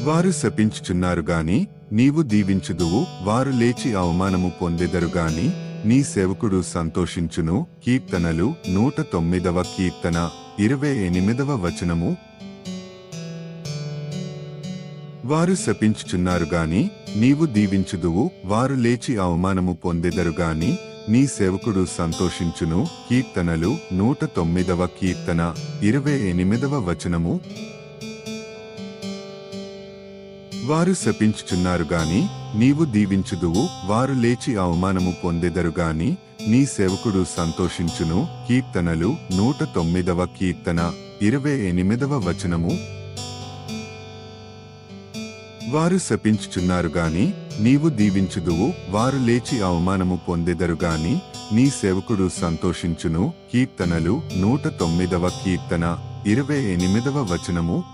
వారు శపించుచున్నారు గాని నీవు దీవించుదువు వారు లేచి అవమానము పొందెదరు గాని నీ సేవకుడు సంతోషించును. కీర్తనలు నూట తొమ్మిదవ కీర్తన ఇరవై ఎనిమిదవ వచనము. వారు శపించుచున్నారు గాని నీవు దీవించుదువు వారు లేచి అవమానము పొందెదరు గాని నీ సేవకుడు సంతోషించును. కీర్తనలు నూట తొమ్మిదవ కీర్తన ఇరవై ఎనిమిదవ వచనము. వారు శపించుచున్నారు గాని నీవు దీవించుదువు వారు లేచి అవమానము పొందెదరు గాని నీ సేవకుడు సంతోషించును. కీర్తనలు నూట తొమ్మిదవ కీర్తన ఇరవై ఎనిమిదవ వచనము. వారు శపించుచున్నారు గాని నీవు దీవించుదువు వారు లేచి అవమానము పొందెదరు గాని నీ సేవకుడు సంతోషించును. కీర్తనలు నూట తొమ్మిదవ కీర్తన ఇరవై ఎనిమిదవ వచనము.